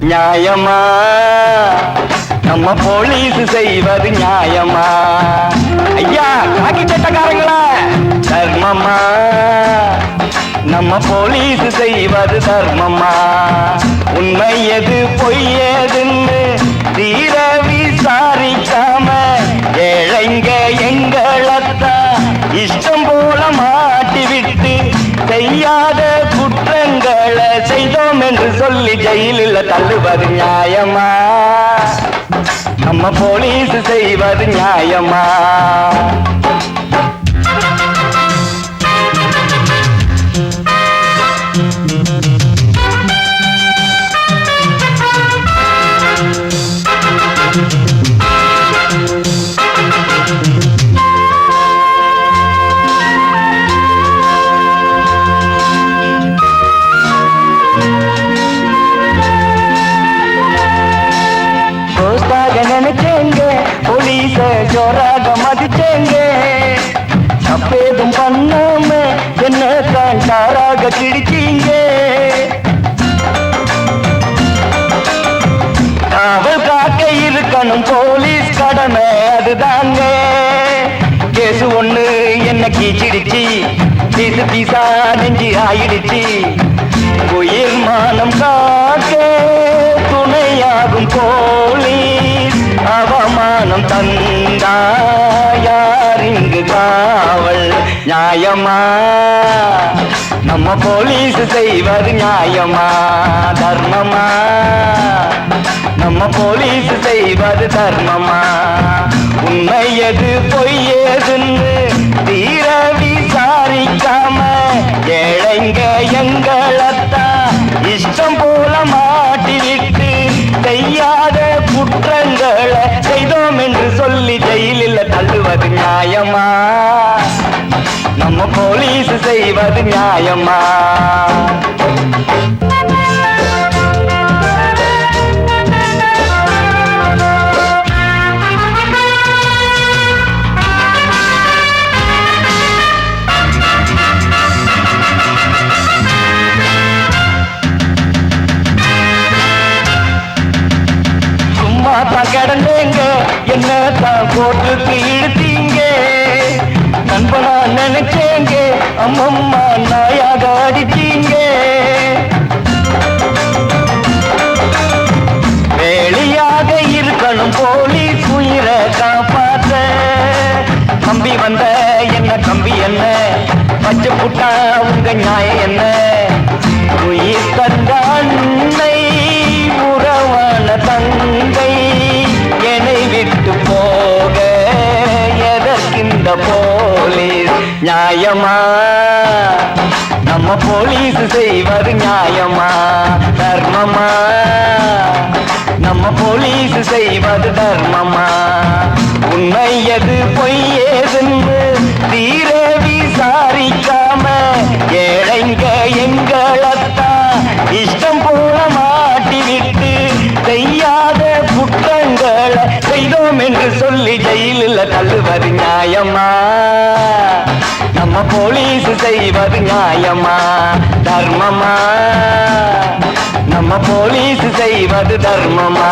நியாயமா? நம்ம போலீஸ் செய்வது நியாயமா? ஐயா காக்கி சட்டக்காரங்களா தர்மமா? நம்ம போலீஸ் செய்வது தர்மமா? என்று சொல்லி ஜெயிலில் தள்ளுவது நியாயமா? நம்ம போலீஸ் செய்வது நியாயமா? போலீஸ ஜோராக மதிச்சேங்க தப்பேதும் பண்ணாம என்ன தான் கிடிச்சீங்க காவல் காக்க இருக்கணும் போலீஸ் கடமை அதுதாங்க கேசு ஒண்ணு என்ன கீச்சிடுச்சு. பீசு பீசா நெஞ்சு ஆயிடுச்சு. உயிர் மானம் காக்க துணையாகும் போலீஸ். நியாயமா? நம்ம போலீஸ் செய்வது நியாயமா? தர்மமா? நம்ம போலீஸ் செய்வது தர்மமா? உண்மை எது பொய்யதுன்னு தீர விசாரிக்காம ஏழைங்க எங்களத்தான் இஷ்டம் போல மாட்டிவிட்டு செய்யாத குற்றங்களை செய்தோம் என்று சொல்லி ஜெயிலில் தள்ளுவது நியாயமா? நம்ம செய்வது நியாயமா? சும்மா தான் கிடந்தேங்க. என்ன தான் போட்டு இழுத்தீங்க அம்மம்மா நாயாக அடிச்சீங்க வேலியாக இருக்கணும் போலீஸ் உயிரை காப்பாத்த. கம்பி வந்த என்ன கம்பி என்ன? பச்சை புட்டா உங்க நியாயம் என்ன? உயிர் நியாயமா? நம்ம போலீஸ் செய்வது நியாயமா? தர்மமா? நம்ம போலீஸ் செய்வது தர்மமா? உண்மை எது பொய் ஏதுன்னு தீர விசாரிக்காம ஏழைங்க எங்களத்தா இஷ்டம் போல மாட்டிவிட்டு செய்யாத குற்றங்களை செய்தோம் என்று சொல்லி ஜெயிலில் தள்ளுவது நியாயமா? நம்ம போலீஸ் செய்வது நியாயமா? தர்மமா? நம்ம போலீஸ் செய்வது தர்மமா?